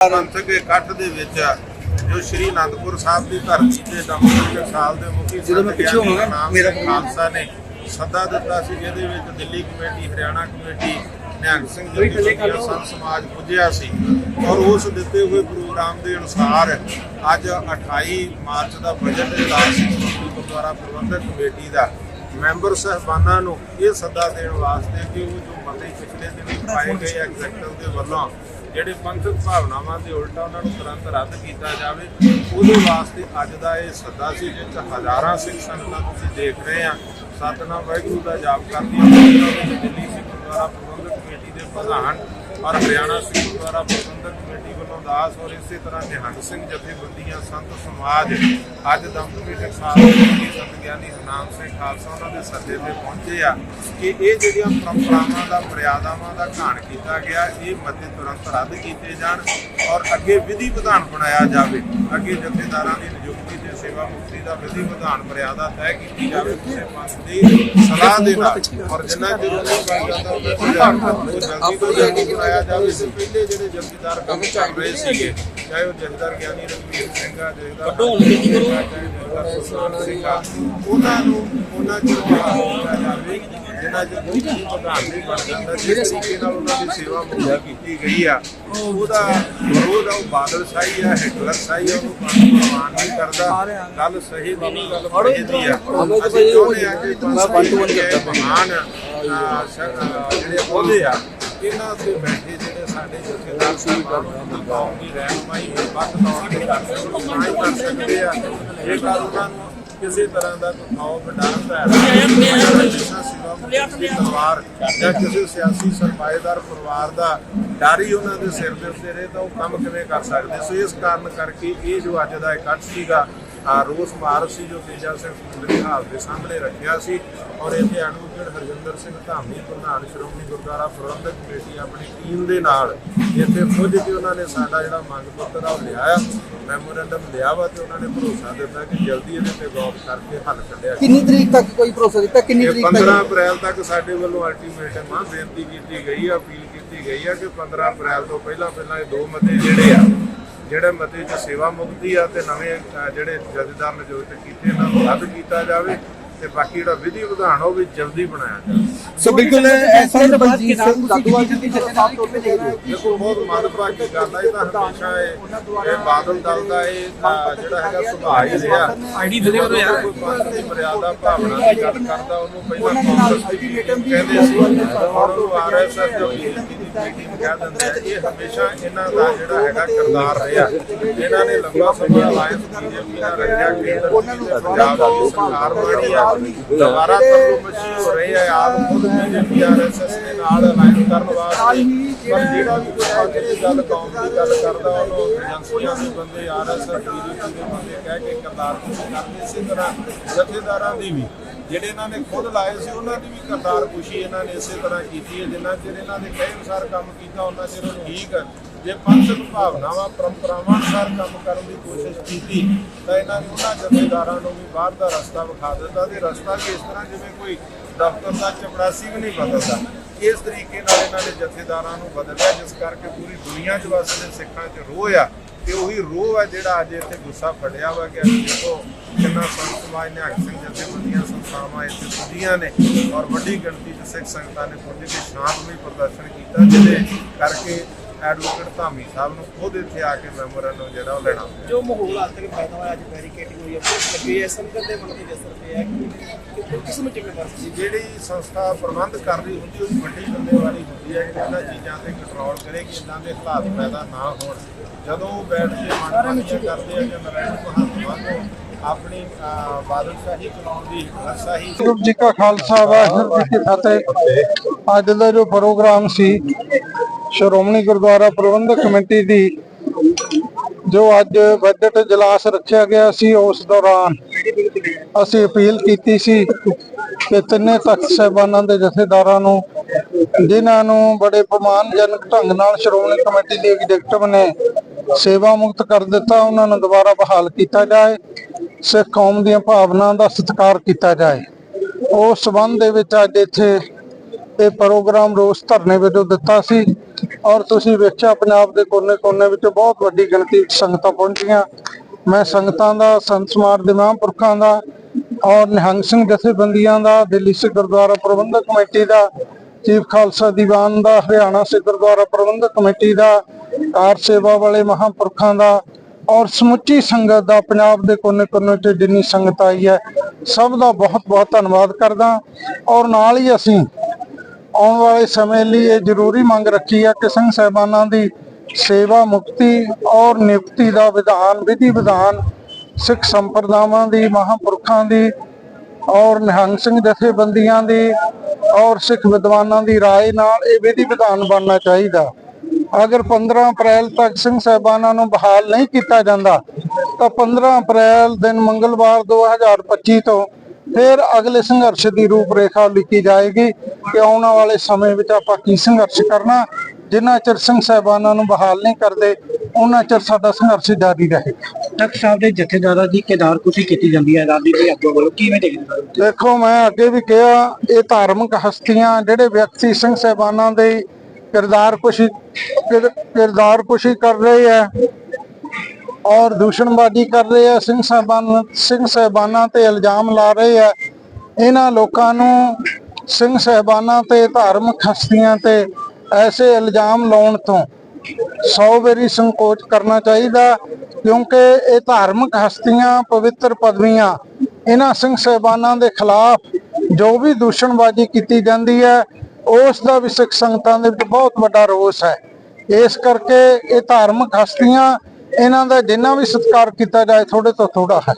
ਪੰਥਕ ਇਕੱਠ ਦੇ ਵਿੱਚ ਜੋ ਸ਼੍ਰੀ ਅਨੰਦਪੁਰ ਸਾਹਿਬ ਦੀ ਧਰਤੀ ਤੇ ਦਮਦਮਾ ਸਾਲ ਦੇ ਮੁਖੀ ਜਦੋਂ ਮੈਂ ਪਿੱਛੇ ਹੋਵਾਂਗਾ, ਮੇਰਾ ਖਾਲਸਾ ਨੇ ਸੱਦਾ ਦਿੱਤਾ ਸੀ ਜਿਹਦੇ ਵਿੱਚ ਦਿੱਲੀ ਕਮੇਟੀ ਹਰਿਆਣਾ ਕਮੇਟੀ ਨਿਹੰਗ ਸਿੰਘ ਜਥੇਬੰਦੀਆਂ ਸੰਤ ਸਮਾਜ ਪੁੱਜਿਆ ਸੀ। ਔਰ ਉਸ ਦਿੱਤੇ ਹੋਏ ਪ੍ਰੋਗਰਾਮ ਦੇ ਅਨੁਸਾਰ ਅੱਜ 28 ਮਾਰਚ ਦਾ ਬਜਟ ਇਜਲਾਸ ਗੁਰਦੁਆਰਾ ਪ੍ਰਬੰਧਕ ਕਮੇਟੀ ਦਾ। ਮੈਂਬਰ ਸਹਿਬਾਨਾਂ ਨੂੰ ਇਹ ਸੱਦਾ ਦੇਣ ਵਾਸਤੇ ਕਿ ਉਹ ਜੋ ਮਤੇ ਪਿਛਲੇ ਦਿਨੀ ਪਾਏ ਗਏ ਐਗਜ਼ੈਕਟਿਵ ਦੇ ਵੱਲੋਂ ਜਿਹੜੇ ਪੰਥਕ ਭਾਵਨਾਵਾਂ ਦੇ ਉਲਟਾ ਉਹਨਾਂ ਨੂੰ ਤੁਰੰਤ ਰੱਦ ਕੀਤਾ ਜਾਵੇ, ਉਹਦੇ ਵਾਸਤੇ ਅੱਜ ਦਾ ਇਹ ਸੱਦਾ ਸੀ ਜਿਸ 'ਚ ਹਜ਼ਾਰਾਂ ਸਿੱਖ ਸੰਗਤਾਂ ਤੁਸੀਂ ਦੇਖ ਰਹੇ ਆ। ਸਤਨਾਮ ਵਾਹਿਗੁਰੂ ਦਾ ਜਾਪ ਕਰਦੀਆਂ ਉਹਨਾਂ ਦਿੱਲੀ ਸਿੱਖ ਗੁਰਦੁਆਰਾ ਪ੍ਰਬੰਧਕ ਕਮੇਟੀ ਦੇ ਪ੍ਰਧਾਨ ਔਰ ਹਰਿਆਣਾ ਸਿੱਖ ਗੁਰਦੁਆਰਾ ਪ੍ਰਬੰਧਕ ਕਮੇਟੀ ਵੱਲੋਂ ਦਾਸ ਔਰ ਇਸੇ ਤਰ੍ਹਾਂ ਨਿਹੰਗ ਸਿੰਘ ਜਥੇਬੰਦੀਆਂ, ਸੰਤ ਸਮਾਜ, ਅੱਜ ਦਮਦਮੀ ਟਕਸਾਲ ਦੇ ਸੰਤ ਗਿਆਨੀ ਹਨਾਮ ਸਿੰਘ ਖਾਲਸਾ ਉਹਨਾਂ ਦੇ ਸੱਦੇ ਤੇ ਪਹੁੰਚੇ ਆ ਕਿ ਇਹ ਜਿਹੜੀਆਂ ਪਰੰਪਰਾਵਾਂ ਦਾ, ਮਰਿਆਦਾਵਾਂ ਦਾ ਘਾਣ ਕੀਤਾ ਗਿਆ, ਇਹ ਮਤੇ ਤੁਰੰਤ ਰੱਦ ਕੀਤੇ ਜਾਣ ਔਰ ਅੱਗੇ ਵਿਧੀ ਵਿਧਾਨ ਬਣਾਇਆ ਜਾਵੇ। ਅੱਗੇ ਜਥੇਦਾਰਾਂ ਦੀ ਨਿਯੁਕਤੀ ਤੇ ਸੇਵਾ ਮੁਕਤੀ ਦਾ ਵਿਧੀ ਵਿਧਾਨ ਮਰਿਆਦਾ ਤੈਅ ਕੀਤੀ ਜਾਵੇ ਕਿਸੇ ਪੰਥ ਦੀ ਸਲਾਹ ਦੇ ਨਾਲ ਔਰ ਜਿੰਨਾ ਚਿਰ ਉਹ ਬਣ ਜਾਂਦਾ ਉਹਨਾਂ ਨੂੰ ਜਲਦੀ ਤੋਂ ਜਲਦੀ ਬਣਾਇਆ ਜਾਵੇ। ਤੇ ਪਹਿਲੇ ਜਿਹੜੇ ਜਥੇਦਾਰ ਕੰਮ ਚੱਲ ਰਹੇ ਸੀਗੇ ਚਾਹੇ ਉਹ ਜਥੇਦਾਰ ਗਿਆਨੀ ਰਣਵੀਰ ਸਿੰਘ ਆ ਜਥੇਦਾਰ ਸੁਲਤਾਨ ਸਿੰਘ ਆ ਉਹਨਾਂ ਨੂੰ ਉਹਨਾਂ ਬਹਾਲ ਕੀਤਾ ਜਾਵੇ ਜਿਨ੍ਹਾਂ ਚਿਰ ਕੋਈ ਪ੍ਰਧਾਨ ਨਹੀਂ ਬਣ ਜਾਂਦਾ ਜਿਸ ਤਰੀਕੇ ਨਾਲ ਉਹਨਾਂ ਦੀ ਸੇਵਾ ਮੁਕਤੀ ਕੀਤੀ ਗਈ ਆ ਉਹਦਾ ਵਿਰੋਧ ਆ ਉਹ ਬਾਦਲ ਸਾਈ ਆ ਹਿਟਲਰ ਸਾਈ ਆ ਉਹਨੂੰ ਕਾਨੂੰਨ ਪ੍ਰਮਾਣ ਨਹੀਂ ਕਰਦਾ ਗੱਲ ਸਹੀ ਦੀ ਗੱਲ ਬੜੀ ਦੀ ਆ ਅਸੀਂ ਚਾਹੁੰਦੇ ਆ ਕਿ ਮਹਾਨ ਅਹ, ਸ- ਅਹ, ਜਿਹੜੇ ਉਹਦੇ ਆ ਇਹਨਾਂ ਤੇ ਬੈਠੇ ਜਿਹੜੇ ਸਾਡੇ ਜਥੇਦਾਰ ਸਾਹਿਬਾਨ ਉਹਨਾਂ ਕੌਮ ਦੀ ਰਹਿਨਮਾਈ ਤੌਰ ਤੇ ਕਰ ਸਕਦੇ ਆ। ਜੇਕਰ ਉਹਨਾਂ ਨੂੰ ਕਿਸੇ ਤਰ੍ਹਾਂ ਦਾ ਸਿਵਾ ਮੁਕਤੀ ਤਲਵਾਰ ਜਾਂ ਕਿਸੇ ਸਿਆਸੀ ਸਰਮਾਏਦਾਰ ਪਰਿਵਾਰ ਦਾ ਡਰ ਉਹਨਾਂ ਦੇ ਸਿਰ ਦੇ ਉੱਤੇ ਰਹੇ ਤਾਂ ਉਹ ਕੰਮ ਕਿਵੇਂ ਕਰ ਸਕਦੇ? ਸੋ ਇਸ ਕਾਰਨ ਕਰਕੇ ਇਹ ਜੋ ਅੱਜ ਦਾ ਇਕੱਠ ਸੀਗਾ ਰੋਸ ਮਾਰਚ ਸੀ ਜੋ ਤੇਜਾ ਸਿੰਘ ਸੁੰਦਰੀ ਹਾਲ ਦੇ ਸਾਹਮਣੇ ਰੱਖਿਆ ਸੀ ਔਰ ਇੱਥੇ ਐਡਵੋਕੇਟ ਹਰਜਿੰਦਰ ਸਿੰਘ ਧਾਮੀ ਪ੍ਰਧਾਨ ਸ਼੍ਰੋਮਣੀ ਗੁਰਦੁਆਰਾ ਪ੍ਰਬੰਧਕ ਕਮੇਟੀ ਆਪਣੀ ਟੀਮ ਦੇ ਨਾਲ ਇੱਥੇ ਪੁੱਜ ਕੇ ਉਹਨਾਂ ਨੇ ਸਾਡਾ ਜਿਹੜਾ ਮੰਗ ਪੱਤਰ ਆ ਉਹ ਲਿਆ ਮੈਮੋਰੈਂਡਮ ਲਿਆ ਵਾ ਤੇ ਉਹਨਾਂ ਨੇ ਭਰੋਸਾ ਦਿੱਤਾ ਕਿ ਜਲਦੀ ਇਹਦੇ ਤੇ ਗੌਰ ਕਰਕੇ ਹੱਲ ਕੱਢਿਆ ਕਿੰਨੀ ਤਰੀਕ ਤੱਕ ਕੋਈ ਭਰੋਸਾ ਦਿੱਤਾ? ਕਿੰਨੀ ਤਰੀਕ 15 ਤੱਕ ਅਪ੍ਰੈਲ ਤੱਕ ਸਾਡੇ ਵੱਲੋਂ ਅਲਟੀਮੇਟਮ ਆ ਬੇਨਤੀ ਕੀਤੀ ਗਈ ਆ ਅਪੀਲ ਕੀਤੀ ਗਈ ਆ ਕਿ 15 ਅਪ੍ਰੈਲ ਤੋਂ ਪਹਿਲਾਂ ਪਹਿਲਾਂ ਇਹ ਦੋ ਮਤੇ ਜਿਹੜੇ ਆ ਜਿਹੜੇ ਮਤੇ ਚ ਸੇਵਾ ਮੁਕਤੀ ਆ ਤੇ ਨਵੇਂ ਜਿਹੜੇ ਜਥੇਦਾਰ ਨਿਯੁਕਤ ਕੀਤੇ ਇਹਨਾਂ ਨੂੰ ਰੱਦ ਕੀਤਾ ਜਾਵੇ ਤੇ ਬਾਕੀ ਜਿਹੜਾ ਵਿਧੀ ਵਿਧਾਨ ਉਹ ਵੀ ਜਲਦੀ ਬਣਾਇਆ ਜਾਵੇ। ਸੋ ਬਿਲਕੁਲ ਐਸਾ ਬਲਜੀਤ ਸਿੰਘ ਦਾਦੂਵਾਲ ਜੀ ਦੀ ਜਥੇਦਾਰੀ ਤੋਂ ਦੇ ਦੇਖੋ ਬਹੁਤ ਮੰਦਭਾਗੀ ਗੱਲ ਹੈ ਇਹ ਤਾਂ ਹਮੇਸ਼ਾ ਇਹ ਇਹ ਬਾਦਲ ਦਲ ਦਾ ਇਹ ਜਿਹੜਾ ਹੈਗਾ ਸੁਭਾਅ ਹੀ ਰਿਹਾ। ਆਈਡੀ ਦੇ ਦਿਓ ਯਾਰ ਕੋਈ ਦੀ ਮਰਿਆਦਾ ਭਾਵਨਾ ਦੀ ਗੱਲ ਕਰਦਾ ਉਹਨੂੰ ਪਹਿਲਾਂ ਕਾਂਗਰਸ ਦੀ ਕਹਿੰਦੇ ਸੀ ਹੁਣ ਉਹ ਆਰਐਸਐਸ ਦੇ ਬੀਜੇਪੀ ਦੀ ਮੀਟਿੰਗ ਕਹਿ ਦਿੰਦੇ ਆ ਇਹ ਹਮੇਸ਼ਾ ਇਹਨਾਂ ਦਾ ਜਿਹੜਾ ਹੈਗਾ ਕਿਰਦਾਰ ਰਿਹਾ। ਇਹਨਾਂ ਨੇ ਲੰਬਾ ਸਮਾਂ ਅਲਾਇੰਸ ਬੀਜੇਪੀ ਨਾਲ ਰੱਖਿਆ ਕੇਂਦਰ ਦੀ ਤੇ ਪੰਜਾਬ ਦੀ ਸਰਕਾਰ ਬਣੀ ਆ। ਦੁਬਾਰਾ ਤੋਂ ਮਸ਼ਹੂਰ ਹੋ ਰਹੇ ਆ ਆਪ ਖੁਦ ਬੀਜੇਪੀ ਆਰਐਸਐਸ ਦੇ ਨਾਲ ਅਲਾਇੰਸ ਕਰਨ ਵਾਸਤੇ। ਪਰ ਜਿਹੜਾ ਵੀ ਕੋਈ ਦੀ ਗੱਲ ਕੌਮ ਦੀ ਗੱਲ ਕਰਦਾ ਉਹਨੂੰ ਏਜੰਸੀਆਂ ਦੇ ਬੰਦੇ ਆਰਐਸਐਸ ਬੀਜੇਪੀ ਦੇ ਬੰਦੇ ਕਹਿ ਕੇ ਕਰਤਾਰ ਕਰਦੇ। ਇਸੇ ਤਰ੍ਹਾਂ ਜਥੇਦਾਰਾਂ ਦੀ ਵੀ ਜਿਹੜੇ ਇਹਨਾਂ ਨੇ ਖੁਦ ਲਾਏ ਸੀ, ਉਹਨਾਂ ਦੀ ਵੀ ਕਰਤਾਰ ਖੁਸ਼ੀ ਇਹਨਾਂ ਨੇ ਇਸੇ ਤਰ੍ਹਾਂ ਕੀਤੀ ਹੈ, ਜਿੰਨਾ ਚਿਰ ਇਹਨਾਂ ਦੇ ਕਹੇ ਅਨੁਸਾਰ ਕੰਮ ਕੀਤਾ, ਉਹਨਾਂ ਚਿਰ ਉਹ ਠੀਕ ਹੈ। ਜੇ ਪੰਥਕ ਭਾਵਨਾਵਾਂ, ਪਰੰਪਰਾਵਾਂ ਅਨੁਸਾਰ ਕੰਮ ਕਰਨ ਦੀ ਕੋਸ਼ਿਸ਼ ਕੀਤੀ, ਤਾਂ ਇਹਨਾਂ ਨੇ ਉਹਨਾਂ ਜਥੇਦਾਰਾਂ ਨੂੰ ਵੀ ਬਾਹਰ ਦਾ ਰਸਤਾ ਵਿਖਾ ਦਿੱਤਾ ਤੇ ਰਸਤਾ ਵੀ ਇਸ ਤਰ੍ਹਾਂ ਜਿਵੇਂ ਕੋਈ ਦਫ਼ਤਰ ਦਾ ਚਪੜਾਸੀ ਵੀ ਨਹੀਂ ਬਦਲਦਾ। ਇਸ ਤਰੀਕੇ ਨਾਲ ਇਹਨਾਂ ਦੇ ਜਥੇਦਾਰਾਂ ਨੂੰ ਬਦਲਿਆ, ਜਿਸ ਕਰਕੇ ਪੂਰੀ ਦੁਨੀਆ 'ਚ ਵਸਦੇ ਸਿੱਖਾਂ 'ਚ ਰੋਹ ਆ। ਤੇ ਉਹੀ ਰੋਹ ਹੈ ਜਿਹੜਾ ਅੱਜ ਇੱਥੇ ਗੁੱਸਾ ਫੜਿਆ ਵਾ ਕਿ ਦੇਖੋ ਕਿੰਨਾ ਸੰਤ ਸਮਾਜ ਨੇ ਸਿੰਘ ਜਥੇਬੰਦੀਆਂ ਸੰਸਥਾਵਾਂ ਇੱਥੇ ਪੁੱਜੀਆਂ ਨੇ ਔਰ ਵੱਡੀ ਗਿਣਤੀ 'ਚ ਸਿੱਖ ਸੰਗਤਾਂ ਨੇ ਪੁੱਜ ਕੇ ਸ਼ਾਂਤਮਈ ਪ੍ਰਦਰਸ਼ਨ ਕੀਤਾ, ਜਿਹਦੇ ਕਰਕੇ ਐਡਵੋਕੇਟ ਧਾਮੀ ਸਾਹਿਬ ਨੂੰ ਖੁਦ ਇੱਥੇ ਆ ਕੇ ਮੈਮੋਰੈਂਡਮ ਜਿਹੜਾ ਉਹ ਲੈਣਾ। ਜੋ ਮਾਹੌਲ ਹਾਲ ਤੱਕ ਪੈਦਾ ਹੋਇਆ ਅੱਜ ਬੈਰੀਕੇਡਿੰਗ ਹੋਈ ਹੈ ਲੱਗੀ ਹੈ ਸੰਗਤ ਦੇ ਮਨ ਤੇ ਅਸਰ ਪਿਆ ਕਿ ਕਿ ਕਿਸ ਨੂੰ ਕਿਵੇਂ ਕਰ ਸਕਦੀ ਜਿਹੜੀ ਸੰਸਥਾ ਪ੍ਰਬੰਧ ਕਰ ਰਹੀ ਹੁੰਦੀ ਉਹਦੀ ਵੱਡੀ ਜ਼ਿੰਮੇਵਾਰੀ ਹੁੰਦੀ ਹੈ ਕਿ ਇਹਨਾਂ ਚੀਜ਼ਾਂ ਤੇ ਕੰਟਰੋਲ ਕਰੇ ਕਿ ਇਦਾਂ ਦੇ ਹਾਲਾਤ ਪੈਦਾ ਨਾ ਹੋਣ। ਜਦੋਂ ਉਹ ਬੈਠ ਕੇ ਮਨਪਾਨੀਆਂ ਕਰਦੇ ਆ ਕਿ ਨਰਾਇਣ ਨੂੰ ਆਪਣੀ ਅਹ, ਬਾਦਲ ਸ਼ਾਹੀ ਚਲਾਉਣ ਦੀ ਵਾਹਿਗੁਰੂ ਜੀ ਕਾ ਖਾਲਸਾ ਵਾਹਿਗੁਰੂ ਜੀ ਕੀ ਫਤਿਹ। ਅੱਜ ਦਾ ਜੋ ਪ੍ਰੋਗਰਾਮ ਸੀ ਸ਼੍ਰੋਮਣੀ ਗੁਰਦੁਆਰਾ ਪ੍ਰਬੰਧਕ ਕਮੇਟੀ ਦੀ ਜੋ ਅੱਜ ਬਜਟ ਇਜਲਾਸ ਰੱਖਿਆ ਗਿਆ ਸੀ, ਉਸ ਦੌਰਾਨ ਅਸੀਂ ਅਪੀਲ ਕੀਤੀ ਸੀ ਕਿ ਤਿੰਨੇ ਤਖਤ ਸਾਹਿਬਾਨਾਂ ਦੇ ਜਥੇਦਾਰਾਂ ਨੂੰ, ਜਿਨ੍ਹਾਂ ਨੂੰ ਬੜੇ ਪਮਾਨਜਨਕ ਢੰਗ ਨਾਲ ਸ਼੍ਰੋਮਣੀ ਕਮੇਟੀ ਦੇ ਐਗਜ਼ੈਕਟਿਵ ਨੇ ਸੇਵਾ ਮੁਕਤ ਕਰ ਦਿੱਤਾ, ਉਹਨਾਂ ਨੂੰ ਦੁਬਾਰਾ ਬਹਾਲ ਕੀਤਾ ਜਾਏ, ਸਿੱਖ ਕੌਮ ਦੀਆਂ ਭਾਵਨਾਵਾਂ ਦਾ ਸਤਿਕਾਰ ਕੀਤਾ ਜਾਏ। ਉਸ ਸਬੰਧ ਦੇ ਵਿੱਚ ਅੱਜ ਇੱਥੇ ਇਹ ਪ੍ਰੋਗਰਾਮ ਰੋਸ ਧਰਨੇ ਵਜੋਂ ਦਿੱਤਾ ਸੀ। ਔਰ ਤੁਸੀਂ ਵੇਖਿਆ ਪੰਜਾਬ ਦੇ ਕੋਨੇ-ਕੋਨੇ ਵਿੱਚ ਬਹੁਤ ਵੱਡੀ ਗਿਣਤੀ ਵਿੱਚ ਸੰਗਤਾਂ ਪਹੁੰਚੀਆਂ। ਮੈਂ ਸੰਗਤਾਂ ਦਾ, ਸੰਤ ਸਮਾਜ ਦੇ ਮਹਾਂਪੁਰਖਾਂ ਦਾ ਔਰ ਨਿਹੰਗ ਸਿੰਘ ਜਥੇਬੰਦੀਆਂ ਦਾ, ਦਿੱਲੀ ਸਿੱਖ ਗੁਰਦੁਆਰਾ ਪ੍ਰਬੰਧਕ ਕਮੇਟੀ ਦਾ, ਚੀਫ ਖਾਲਸਾ ਦੀਵਾਨ ਦਾ, ਹਰਿਆਣਾ ਸਿੱਖ ਗੁਰਦੁਆਰਾ ਪ੍ਰਬੰਧਕ ਕਮੇਟੀ ਦਾ, ਕਾਰ ਸੇਵਾ ਵਾਲੇ ਮਹਾਂਪੁਰਖਾਂ ਦਾ ਔਰ ਸਮੁੱਚੀ ਸੰਗਤ ਦਾ ਪੰਜਾਬ ਦੇ ਕੋਨੇ-ਕੋਨੇ 'ਚ ਜਿੰਨੀ ਸੰਗਤ ਆਈ ਹੈ, ਸਭ ਦਾ ਬਹੁਤ-ਬਹੁਤ ਧੰਨਵਾਦ ਕਰਦਾ ਔਰ ਨਾਲ ਹੀ ਅਸੀਂ ਆਉਣ ਵਾਲੇ ਸਮੇਂ ਲਈ ਇਹ ਜ਼ਰੂਰੀ ਮੰਗ ਰੱਖੀ ਹੈ ਕਿ ਸਿੰਘ ਸਾਹਿਬਾਨਾਂ ਦੀ ਸੇਵਾ ਮੁਕਤੀ ਔਰ ਨਿਯੁਕਤੀ ਦਾ ਵਿਧਾਨ ਵਿਧੀ ਵਿਧਾਨ ਸਿੱਖ ਸੰਪਰਦਾਵਾਂ ਦੀ ਮਹਾਂਪੁਰਖਾਂ ਦੀ ਔਰ ਨਿਹੰਗ ਸਿੰਘ ਜਥੇਬੰਦੀਆਂ ਦੀ ਔਰ ਸਿੱਖ ਵਿਦਵਾਨਾਂ ਦੀ رائے ਨਾਲ ਇਹ ਵਿਧੀ ਵਿਧਾਨ ਬਣਨਾ ਚਾਹੀਦਾ ਅਗਰ 15 ਅਪ੍ਰੈਲ ਤੱਕ ਸਿੰਘ ਸਾਹਿਬਾਨਾਂ ਨੂੰ ਬਹਾਲ ਨਹੀਂ ਕੀਤਾ ਜਾਂਦਾ ਤਾਂ 15 ਅਪ੍ਰੈਲ ਦਿਨ ਮੰਗਲਵਾਰ 2025 ਤੋਂ ਫਿਰ ਅਗਲੇ ਸੰਘਰਸ਼ ਦੀ ਰੂਪਰੇਖਾ ਲਿਖੀ ਜਾਏਗੀ ਕਿ ਆਉਣ ਵਾਲੇ ਸਮੇਂ ਵਿੱਚ ਆਪਾਂ ਕੀ ਸੰਘਰਸ਼ ਕਰਨਾ ਜਿੰਨਾ ਚਿਰ ਸਿੰਘ ਸਾਹਿਬਾਨਾਂ ਨੂੰ ਬਹਾਲ ਨਹੀਂ ਕਰਦੇ ਉਹਨਾਂ ਚਿਰ ਸਾਡਾ ਸੰਘਰਸ਼ ਜਾਰੀ ਰਹੇਗਾ ਤਖਤ ਸਾਹਿਬ ਦੇ ਜਥੇਦਾਰਾਂ ਦੀ ਕਿਦਾਰ ਕੁਸ਼ੀ ਕੀਤੀ ਜਾਂਦੀ ਹੈ ਰਾਜਨੀਤੀ ਆਗੂ ਵੱਲੋਂ ਕਿਵੇਂ ਦੇਖਦੇ ਦੇਖੋ ਮੈਂ ਅੱਗੇ ਵੀ ਕਿਹਾ ਇਹ ਧਾਰਮਿਕ ਹਸਤੀਆਂ ਜਿਹੜੇ ਵਿਅਕਤੀ ਸਿੰਘ ਸਾਹਿਬਾਨਾਂ ਦੇ ਕਿਰਦਾਰ ਕੁਸ਼ੀ ਕਿਰ- ਕਿਰਦਾਰ ਕੁਸ਼ੀ ਕਰ ਰਹੇ ਹੈ ਔਰ ਦੂਸ਼ਣਬਾਜ਼ੀ ਕਰ ਰਹੇ ਆ, ਸਿੰਘ ਸਾਹਿਬਾਨ, ਸਿੰਘ ਸਾਹਿਬਾਨਾਂ ਤੇ ਇਲਜ਼ਾਮ ਲਾ ਰਹੇ ਆ। ਇਹਨਾਂ ਲੋਕਾਂ ਨੂੰ ਸਿੰਘ ਸਾਹਿਬਾਨਾਂ ਤੇ ਧਾਰਮਿਕ ਹਸਤੀਆਂ ਤੇ ਐਸੇ ਇਲਜ਼ਾਮ ਲਾਉਣ ਤੋਂ ਸੌ ਵਾਰੀ ਸੰਕੋਚ ਕਰਨਾ ਚਾਹੀਦਾ, ਕਿਉਂਕਿ ਇਹ ਧਾਰਮਿਕ ਹਸਤੀਆਂ, ਪਵਿੱਤਰ ਪਦਵੀਆਂ ਇਹਨਾਂ ਸਿੰਘ ਸਾਹਿਬਾਨਾਂ ਦੇ ਖਿਲਾਫ ਜੋ ਵੀ ਦੂਸ਼ਣਬਾਜ਼ੀ ਕੀਤੀ ਜਾਂਦੀ ਹੈ, ਉਸ ਦਾ ਵੀ ਸਿੱਖ ਸੰਗਤਾਂ ਦੇ ਵਿੱਚ ਬਹੁਤ ਵੱਡਾ ਰੋਸ ਹੈ। ਇਸ ਕਰਕੇ ਇਹ ਧਾਰਮਿਕ ਹਸਤੀਆਂ ਇਹਨਾਂ ਦਾ ਜਿੰਨਾ ਵੀ ਸਤਿਕਾਰ ਕੀਤਾ ਜਾਏ ਥੋੜੇ ਤੋਂ ਥੋੜਾ ਹੈ।